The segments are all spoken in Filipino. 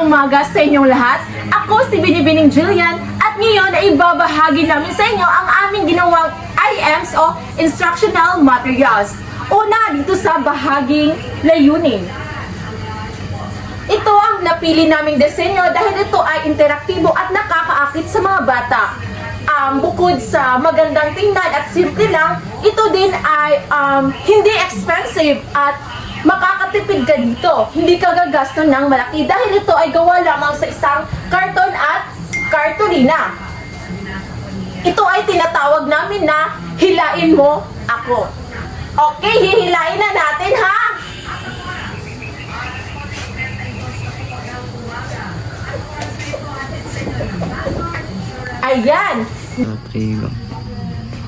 umaga sa inyong lahat. Ako si Binibining Jillian at ngayon ay babahagi namin sa inyo ang aming ginawang IMs o Instructional Materials. Una dito sa bahaging layunin. Ito ang napili naming disenyo dahil ito ay interaktibo at nakakaakit sa mga bata. Um, bukod sa magandang tingnan at simple lang, ito din ay um, hindi expensive at makakatipid ka dito. Hindi ka gagasto ng malaki dahil ito ay gawa lamang sa isang karton at kartolina. Ito ay tinatawag namin na hilain mo ako. Okay, hihilain na natin ha! Ayan! Trigo.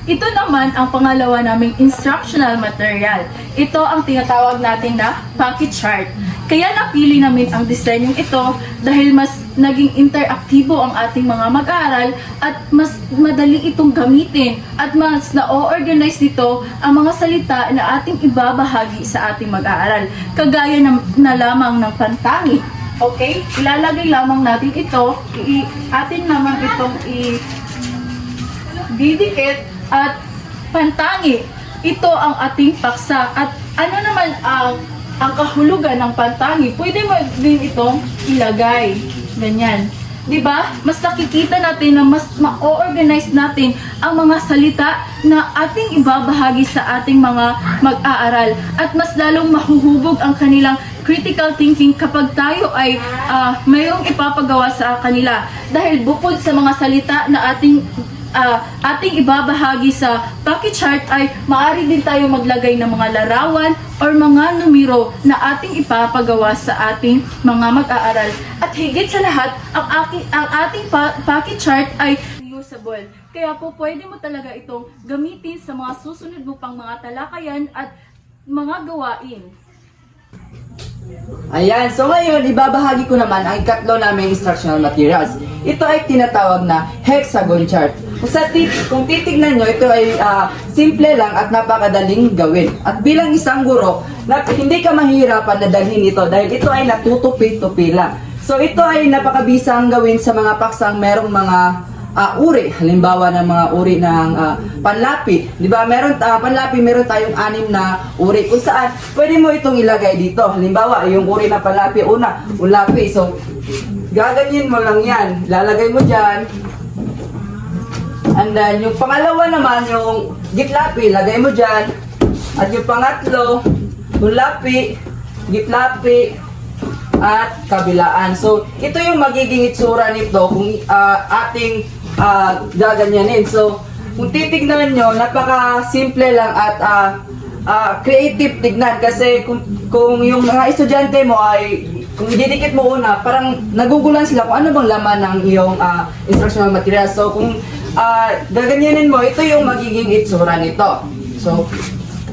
Ito naman ang pangalawa naming instructional material. Ito ang tinatawag natin na pocket chart. Kaya napili namin ang disenyong ito dahil mas naging interaktibo ang ating mga mag-aaral at mas madali itong gamitin at mas na-organize dito ang mga salita na ating ibabahagi sa ating mag-aaral. Kagaya na, na lamang ng pantangi. Okay? Ilalagay lamang natin ito. I, atin naman itong i didikit at pantangi. Ito ang ating paksa. At ano naman ang ang kahulugan ng pantangi? Pwede mo din itong ilagay. Ganyan. 'Di ba? Mas nakikita natin na mas ma-organize natin ang mga salita na ating ibabahagi sa ating mga mag-aaral at mas lalong mahuhubog ang kanilang critical thinking kapag tayo ay ah, mayroong ipapagawa sa kanila dahil bukod sa mga salita na ating ah, ating ibabahagi sa pocket chart ay maaari din tayo maglagay ng mga larawan or mga numero na ating ipapagawa sa ating mga mag-aaral. At higit sa lahat, ang, aking, ang ating pa- pocket chart ay reusable. Kaya po pwede mo talaga itong gamitin sa mga susunod mo pang mga talakayan at mga gawain. Ayan, so ngayon, ibabahagi ko naman ang ikatlo naming instructional materials. Ito ay tinatawag na hexagon chart. Kung, sa tit kung titignan nyo, ito ay ah, simple lang at napakadaling gawin. At bilang isang guro, na, hindi ka mahirapan na dalhin ito dahil ito ay natutupi-tupi lang. So ito ay napakabisang gawin sa mga paksang merong mga ah, uri. Halimbawa ng mga uri ng ah, panlapi. Di ba? Meron ah, panlapi, meron tayong anim na uri kung saan pwede mo itong ilagay dito. Halimbawa, yung uri na panlapi, una, ulapi. So, gaganyin mo lang yan. Lalagay mo dyan. And then, yung pangalawa naman, yung gitlapi, lagay mo dyan. At yung pangatlo, ulapi, gitlapi, at kabilaan. So, ito yung magiging itsura nito kung ah, ating ah, gaganyanin. So, kung titignan nyo, napaka-simple lang at ah, ah, creative tignan. Kasi kung, kung yung mga estudyante mo ay, kung ididikit mo una, parang nagugulan sila kung ano bang laman ng iyong ah, instructional material. So, kung ah, gaganyanin mo, ito yung magiging itsura nito. So,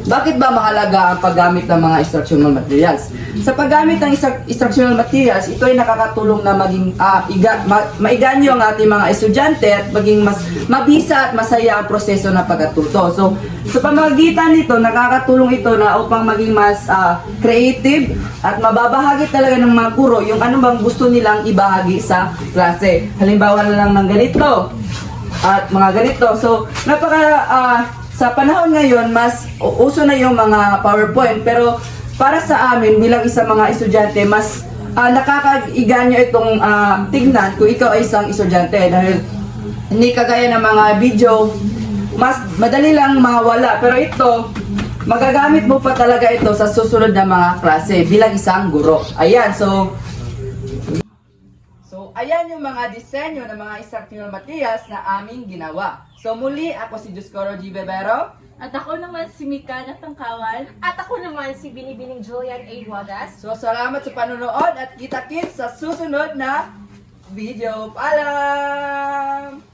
bakit ba mahalaga ang paggamit ng mga instructional materials? Sa paggamit ng instru- instructional materials, ito ay nakakatulong na maging ah, iga, ma, maiganyo ang ating mga estudyante at maging mas mabisa at masaya ang proseso ng pagkatuto. So, sa pamamagitan nito, nakakatulong ito na upang maging mas ah, creative at mababahagi talaga ng mga guro yung ano bang gusto nilang ibahagi sa klase. Halimbawa na lang ng ganito at mga ganito. So, napaka ah, sa panahon ngayon mas uso na yung mga PowerPoint pero para sa amin bilang isang mga estudyante mas uh, nakakaiganyo itong ah, tignan kung ikaw ay isang estudyante dahil hindi kagaya ng mga video mas madali lang mawala pero ito magagamit mo pa talaga ito sa susunod na mga klase bilang isang guro. Ayan, so So, ayan yung mga disenyo ng mga instructional materials na aming ginawa. So, muli, ako si Juscoro G. Bebero. At ako naman si Mika Natangkawan. At ako naman si Binibining Julian A. Wagas. So, salamat sa panonood at kita-kits sa susunod na video. Paalam!